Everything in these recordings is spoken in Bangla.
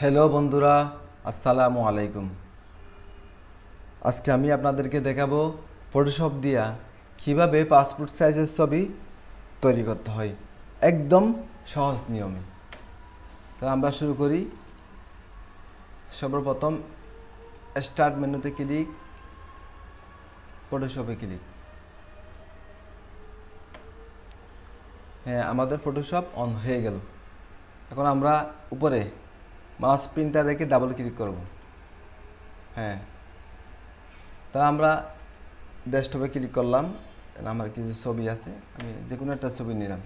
হ্যালো বন্ধুরা। আসসালামু আলাইকুম। আজকে আমি আপনাদেরকে দেখাবো ফটোশপ দিয়া কীভাবে পাসপোর্ট সাইজের ছবি তৈরি করতে হয়। একদম সহজ নিয়মে। তাহলে আমরা শুরু করি। সর্বপ্রথম স্টার্ট মেনুতে ক্লিক ফটোশপে ক্লিক হ্যাঁ আমাদের ফটোশপ অন হয়ে গেল। এখন আমরা উপরে মাউস প্রিন্টার রেখে ডাবল ক্লিক করব। হ্যাঁ। তা আমরা ডেস্কটপে ক্লিক করলাম। আমার কিছু ছবি আছে। আমি যে কোনো একটা ছবি নিলাম।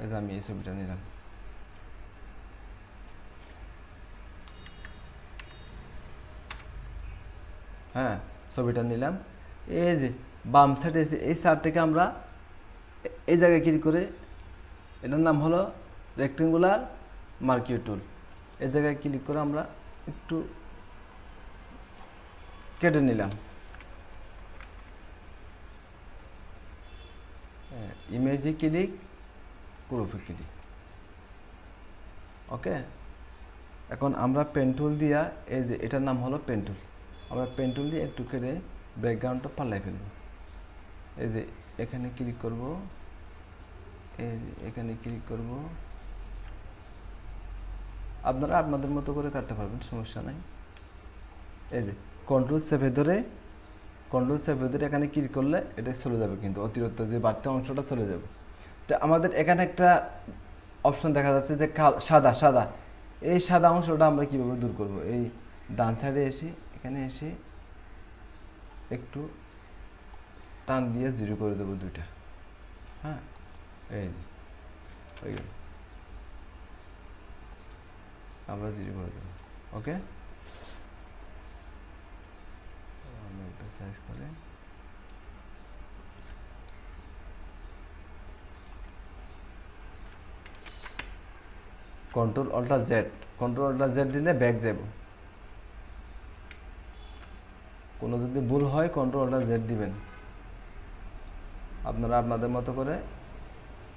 এই যে আমি এই ছবিটা নিলাম। হ্যাঁ ছবিটা নিলাম। এই যে বাম সাইডে এসে এই সাইডটাকে আমরা এই জায়গায় ক্লিক করে, এটার নাম হলো রেক্টেঙ্গুলার মার্কিউ টুল। এই জায়গায় ক্লিক করে আমরা একটু কেটে নিলাম। ইমেজে ক্লিক গ্রুপে ক্লিক ওকে এখন আমরা পেন টুল দিয়া, এই যে এটার নাম হলো পেন টুল আমরা পেন টুল দিয়ে একটু কেটে ব্যাকগ্রাউন্ডটা পাল্লাই ফেলব। এই যে এখানে ক্লিক করব। এই এখানে ক্লিক করব। আপনারা আপনাদের মতো করে কাটতে পারবেন, সমস্যা নাই। এই যে কন্ট্রোল সেভে ধরে কন্ট্রোল সেভে ধরে এখানে ক্লিক করলে এটা চলে যাবে কিন্তু, অতিরিক্ত যে বাড়তি অংশটা চলে যাবে। তো আমাদের এখানে একটা অপশন দেখা যাচ্ছে যে সাদা সাদা। এই সাদা অংশটা আমরা কীভাবে দূর করব? এই ডান সাইডে এসে, এখানে এসে একটু টান দিয়ে জিরো করে দেবো দুইটা। হ্যাঁ? এই হয়ে গেল। আমরা জিরো করে দেবো ওকে একটা সাইজ করে control alt Z control alt Z দিলে ব্যাক যাব। কোনো যদি ভুল হয় কন্ট্রোল অল্টা জেড দিবেন। আপনারা আপনাদের মতো করে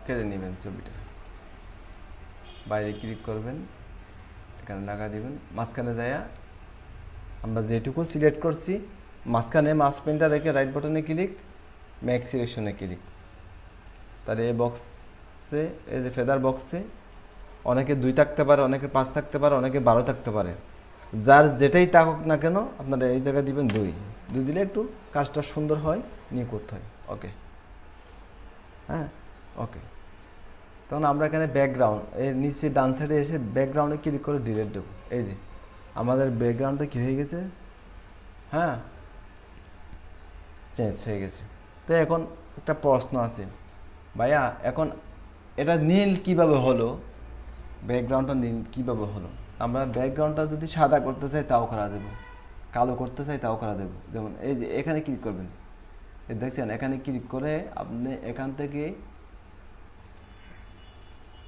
কেড়ে নেবেন ছবিটা। বাইরে ক্লিক করবেন। এখানে লাগা দিবেন। মাঝখানে যায়া আমরা যেটুকু সিলেক্ট করছি, মাঝখানে মাউস পেনটা রেখে রাইট বাটনে ক্লিক ম্যাক সিলেকশনে ক্লিক তাহলে এই বক্সে এই যে ফেদার বক্সে অনেকে দুই থাকতে পারে, অনেকে পাঁচ থাকতে পারে, অনেকে বারো থাকতে পারে। যার যেটাই থাকুক না কেন, আপনারা এই জায়গায় দিবেন দুই। দুই দিলে একটু কাজটা সুন্দর হয় নিয়ে করতে হয়। ওকে হ্যাঁ? ওকে তখন আমরা এখানে ব্যাকগ্রাউন্ড এর নিচে ডান সাইডে এসে ব্যাকগ্রাউন্ডে ক্লিক করে ডিলেট দেবো। এই যে, আমাদের ব্যাকগ্রাউন্ডটা কী হয়ে গেছে? হ্যাঁ? চেঞ্জ হয়ে গেছে। তো এখন একটা প্রশ্ন আছে। ভাইয়া, এখন এটা নীল কীভাবে হলো? ব্যাকগ্রাউন্ডটা নীল কীভাবে হলো? আমরা ব্যাকগ্রাউন্ডটা যদি সাদা করতে চাই, তাও করা দেবো কালো করতে চাই, তাও করা দেবো যেমন এই যে, এখানে ক্লিক করবেন। দেখছেন, এখানে ক্লিক করে আপনি এখান থেকে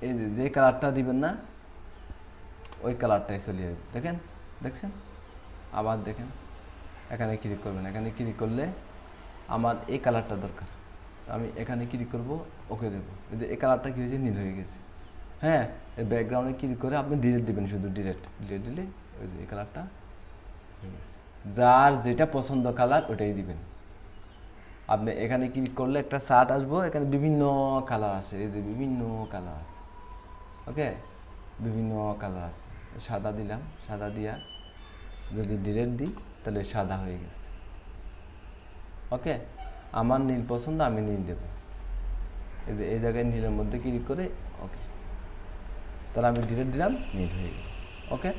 এই যে কালারটা দিবেন না, ওই কালারটাই চলে যাবে। দেখেন, দেখছেন? আবার দেখেন, এখানে ক্লিক করবেন। এখানে ক্লিক করলে আমার এই কালারটা দরকার। আমি এখানে ক্লিক করব, ওকে দেবো। যে, এই কালারটা কী হয়েছে? নীল হয়ে গেছে। হ্যাঁ এই ব্যাকগ্রাউন্ডে ক্লিক করে আপনি ডিলেট দিবেন শুধু ডিলেট ডিলেট দিলে ওই এই কালারটা হয়ে গেছে। যার যেটা পছন্দ কালার, ওটাই দিবেন। আপনি এখানে ক্লিক করলে একটা শার্ট আসব, এখানে বিভিন্ন কালার আছে। এই যে, বিভিন্ন কালার আছে। ওকে? বিভিন্ন কালার আছে। সাদা দিলাম, সাদা দিয়া যদি ডিলেট দিই, তাহলে সাদা হয়ে গেছে। ওকে? আমার নীল পছন্দ, আমি নীল দেব। এই জায়গায় নীলের মধ্যে ক্লিক করে, ওকে। তাহলে আমি ডিলেট দিলাম, নীল হয়ে গেল। ওকে?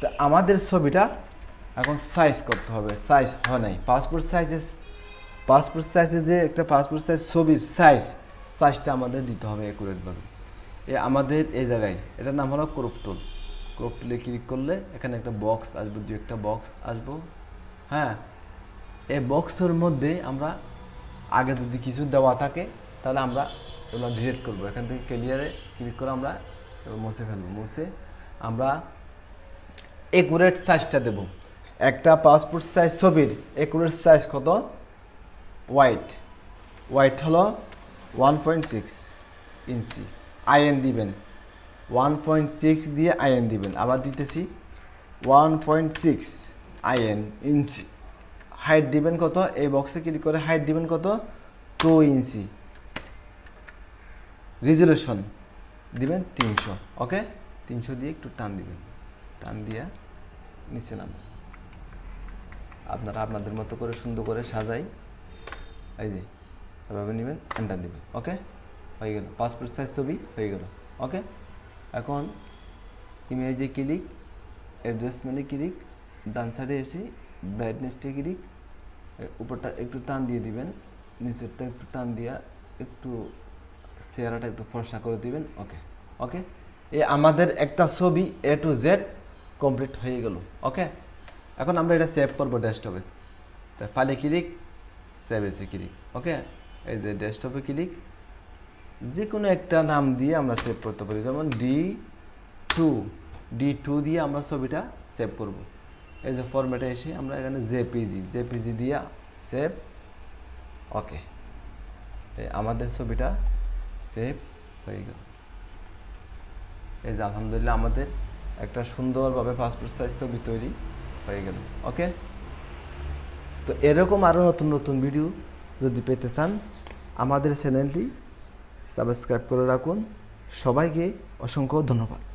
তো আমাদের ছবিটা এখন সাইজ করতে হবে। সাইজ হয় নাই। পাসপোর্ট সাইজে পাসপোর্ট সাইজে যে, একটা পাসপোর্ট সাইজ ছবির সাইজ সাইজটা আমাদের দিতে হবে অ্যাকুরেটভাবে এ আমাদের এই জায়গায়, এটার নাম হলো ক্রপ টুল ক্রপ টুলে ক্লিক করলে এখানে একটা বক্স আসব, দু একটা বক্স আসব। হ্যাঁ এই বক্সের মধ্যে আমরা আগে যদি কিছু দেওয়া থাকে, তাহলে আমরা এগুলো ডিলিট করব। এখান থেকে ক্লিয়ারে ক্লিক করে আমরা মুছে ফেলব। মুছে আমরা একুরেট সাইজটা দেব। একটা পাসপোর্ট সাইজ ছবির একুরেট সাইজ কত? হোয়াইট হোয়াইট হলো one point six inch IN দিবেন। ওয়ান পয়েন্ট সিক্স দিয়ে আইএন দিবেন। আবার দিতেছি। One point six IN inch. Height দিবেন কত? এই বক্সে ক্লিক করে হাইট দিবেন কত? টু ইঞ্চি। রিজলিউশন দিবেন তিনশো। ওকে তিনশো দিয়ে একটু টান দিবেন। টান দিয়া নিচে নাম আপনারা আপনাদের মতো করে সুন্দর করে সাজাই। এই যে, এভাবে নেবেন এন্টার দিবেন। ওকে হয়ে গেল। পাসপোর্ট সাইজ ছবি হয়ে গেল। ওকে এখন ইমেজে ক্লিক অ্যাড্রেস অ্যাডজাস্টমেন্টে ক্লিক ডান সাইডে এসে ব্রাইটনেসটা ক্লিক উপরটা একটু টান দিয়ে দিবেন, নিচেরটা একটু টান দিয়া একটু চেহারাটা একটু ফর্সা করে দিবেন। ওকে ওকে এ আমাদের একটা ছবি এ টু জেড কমপ্লিট হয়ে গেল। ওকে এখন আমরা এটা সেভ করব ডেস্কটপে তা ফাইলে ক্লিক সেভ এসে ক্লিক ওকে এই যে ডেস্কটপে ক্লিক যে কোনো একটা নাম দিয়ে আমরা সেভ করতে পারি। যেমন ডি টু ডি টু দিয়ে আমরা ছবিটা সেভ করব। এই যে ফরম্যাটে এসে আমরা এখানে জেপিজি জেপিজি দিয়া সেভ ওকে আমাদের ছবিটা সেভ হয়ে গেল। এই যে আলহামদুলিল্লাহ আমাদের একটা সুন্দরভাবে পাসপোর্ট সাইজ ছবি তৈরি হয়ে গেল ওকে তো এরকম আরও নতুন নতুন ভিডিও যদি পেতে চান, আমাদের চ্যানেলটি সাবস্ক্রাইব করে রাখুন। সবাইকে অসংখ্য ধন্যবাদ।